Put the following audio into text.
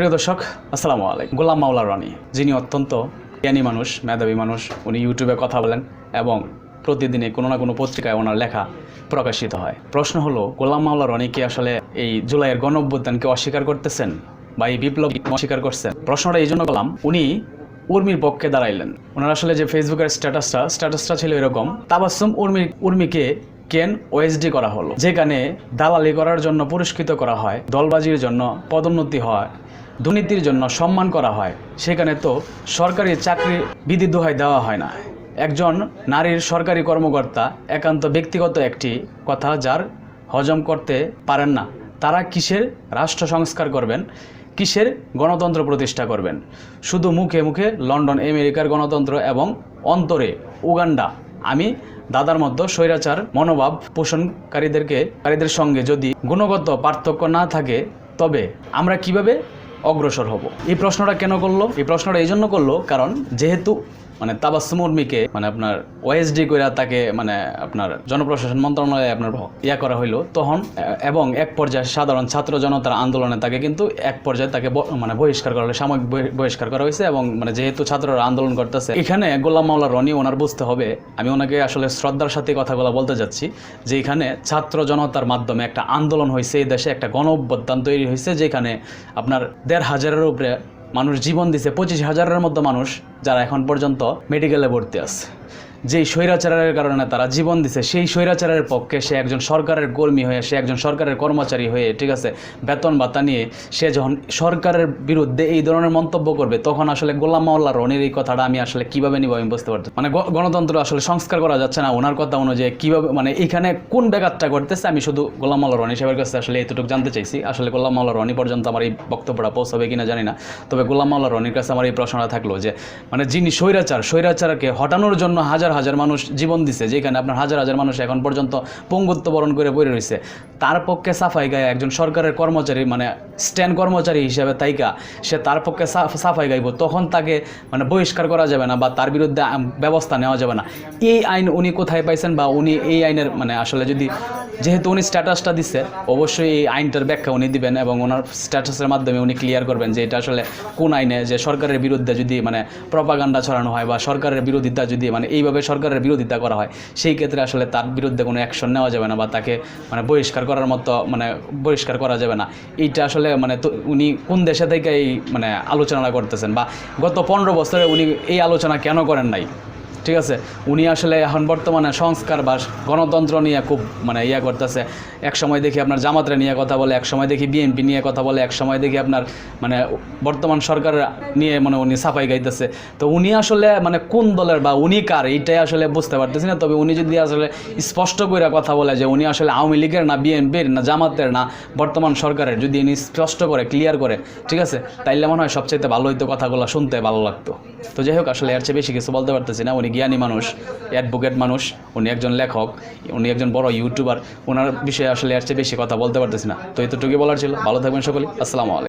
প্রিয় দর্শক, আসসালামু আলাইকুম। গোলাম মাওলা রানী, যিনি অত্যন্ত জ্ঞানী মানুষ, মেধাবী মানুষ, উনি ইউটিউবে কথা বলেন এবং প্রতিদিনে কোনো না কোনো পত্রিকায় ওনার লেখা প্রকাশিত হয়। প্রশ্ন হলো, গোলাম মাওলা রনি কি আসলে এই জুলাইয়ের গণ অস্বীকার করতেছেন বা এই বিপ্লব অস্বীকার করছেন? প্রশ্নটা এই জন্য করলাম, উনি উর্মির পক্ষে দাঁড়াইলেন। ওনার আসলে যে ফেসবুকের স্ট্যাটাসটা স্ট্যাটাসটা ছিল এরকম তাবাসুম উর্মি, উর্মিকে কেন ওএসডি করা হলো? যেখানে দালালি করার জন্য পুরস্কৃত করা হয়, দলবাজির জন্য পদোন্নতি হয় দুর্নীতির জন্য সম্মান করা হয়। সেখানে তো সরকারি চাকরি বিধি দোহাই দেওয়া হয় না। একজন নারীর সরকারি কর্মকর্তা একান্ত ব্যক্তিগত একটি কথা যার হজম করতে পারেন না। তারা কিসের রাষ্ট্র সংস্কার করবেন? কিসের গণতন্ত্র প্রতিষ্ঠা করবেন? শুধু মুখে মুখে লন্ডন, আমেরিকার গণতন্ত্র এবং অন্তরে উগান্ডা। আমি দাদার মতো স্বৈরাচার মনোভাব পোষণকারীদেরকে, কারীদের সঙ্গে যদি গুণগত পার্থক্য না থাকে, তবে আমরা কীভাবে অগ্রসর হব। এই প্রশ্নটা কেন করল? এই প্রশ্নটা এই জন্য করল কারণ যেহেতু মানে তাবাসসুম উর্মিকে মানে আপনার ওএসডি করে তাকে মানে আপনার জনপ্রশাসন মন্ত্রণালয়ে আপনার ইয়া করা হইল। তখন এবং এক পর্যায়ে সাধারণ ছাত্র জনতার আন্দোলনে তাকে কিন্তু এক পর্যায়ে তাকে মানে বহিষ্কার করা হলো, সাময়িক বহি- বহিষ্কার করা হয়েছে এবং মানে যেহেতু ছাত্ররা আন্দোলন করতেছে, এখানে গোলাম মাওলা রনি ওনার বুঝতে হবে, আমি ওনাকে আসলে শ্রদ্ধার সাথে কথাগুলো বলতে যাচ্ছি, যে এখানে ছাত্র জনতার মাধ্যমে একটা আন্দোলন হয়েছে এই দেশে, একটা গণ অভ্যুত্থান তৈরি হয়েছে, যেখানে আপনার দেড় হাজারের উপরে মানুষ জীবন দিছে পঁচিশ হাজারের মতো মানুষ যারা এখন পর্যন্ত মেডিকেলে ভর্তি আছে। যেই স্বৈরাচারের কারণে তারা জীবন দিছে, সেই স্বৈরাচারের পক্ষে সে একজন সরকারের কর্মী হয়ে, সে একজন সরকারের কর্মচারী হয়ে, ঠিক আছে, বেতন ভাতা নিয়ে সে যখন সরকারের বিরুদ্ধে এই ধরনের মন্তব্য করবে, তখন আসলে গোলাম মাওলা রনির এই কথাটা আমি আসলে কীভাবে নিব আমি বুঝতে পারছি মানে গণতন্ত্র আসলে সংস্কার করা যাচ্ছে না, ওনার কথা অনুযায়ী কীভাবে মানে এখানে কোন ব্যাঘাতটা করতেছে আমি শুধু গোলাম মাওলা রনি সাহেবের কাছে আসলে এতটুকু জানতে চাইছি। আসলে গোলাম মাওলা রনি পর্যন্ত আমার এই বক্তব্যটা পৌঁছাবে কিনা জানি না, তবে গোলাম মাওলা রনির কাছে আমার এই প্রশ্নটা থাকল যে মানে যিনি স্বৈরাচার, স্বৈরাচারকে হটানোর জন্য হাজার হাজার হাজার মানুষ জীবন দিছে, যেখানে আপনার হাজার হাজার মানুষ এখন পর্যন্ত পঙ্গুত্ব বরণ করে পড়ে রয়েছে তার পক্ষে সাফাই গায়ে একজন সরকারের কর্মচারী মানে স্ট্যান্ড কর্মচারী হিসেবে তাইকা, সে তার পক্ষে সাফাই গাইব, তখন তাকে মানে বহিষ্কার করা যাবে না বা তার বিরুদ্ধে ব্যবস্থা নেওয়া যাবে না। এই আইন উনি কোথায় পাইছেন বা উনি এই আইনের মানে আসলে যদি, যেহেতু উনি স্ট্যাটাসটা দিচ্ছে অবশ্যই এই আইনটার ব্যাখ্যা উনি দিবেন এবং ওনার স্ট্যাটাসের মাধ্যমে উনি ক্লিয়ার করবেন যে এটা আসলে কোন আইনে, যে সরকারের বিরুদ্ধে যদি মানে প্রপাগান্ডা ছড়ানো হয় বা সরকারের বিরোধিতা যদি মানে এইভাবে সরকারের বিরোধিতা করা হয়, সেই ক্ষেত্রে আসলে তার বিরুদ্ধে কোনো অ্যাকশন নেওয়া যাবে না বা তাকে মানে বহিষ্কার করার মতো মানে বহিষ্কার করা যাবে না। এইটা আসলে মানে উনি কোন দেশে থেকে এই মানে আলোচনা করতেছেন বা গত পনেরো বছরে উনি এই আলোচনা কেন করেন নাই? ঠিক আছে? উনি আসলে এখন বর্তমানে সংস্কার বা গণতন্ত্র নিয়ে খুব মানে ইয়া করতেছে। এক সময় দেখি আপনার জামাতরা নিয়ে কথা বলে, এক সময় দেখি বিএনপি নিয়ে কথা বলে, এক সময় দেখি আপনার মানে বর্তমান সরকার নিয়ে মানে উনি সাফাই গাইতেছে। তো উনি আসলে মানে কোন দলের বা উনি কার, এইটাই আসলে বুঝতে পারতেছি না। তবে উনি যদি আসলে স্পষ্ট করে কথা বলে যে উনি আসলে আওয়ামী লীগের না বিএনপির না জামাতের না বর্তমান সরকারের, যদি উনি স্পষ্ট করে ক্লিয়ার করে, ঠিক আছে? তাইলে মনে হয় সবচাইতে ভালো হইতো কথাগুলো শুনতে ভালো লাগতো। তো যাই হোক, আসলে এর চেয়ে বেশি কিছু বলতে পারতেছি না। উনি জ্ঞানী মানুষ অ্যাডভোকেট মানুষ, উনি একজন লেখক, উনি একজন বড় ইউটিউবার ওনার বিষয়ে আসলে এর চেয়ে বেশি কথা বলতে পারতেছি না। তো এতটুকুই বলার ছিল। ভালো থাকবেন সকলে আসসালামু আলাইকুম।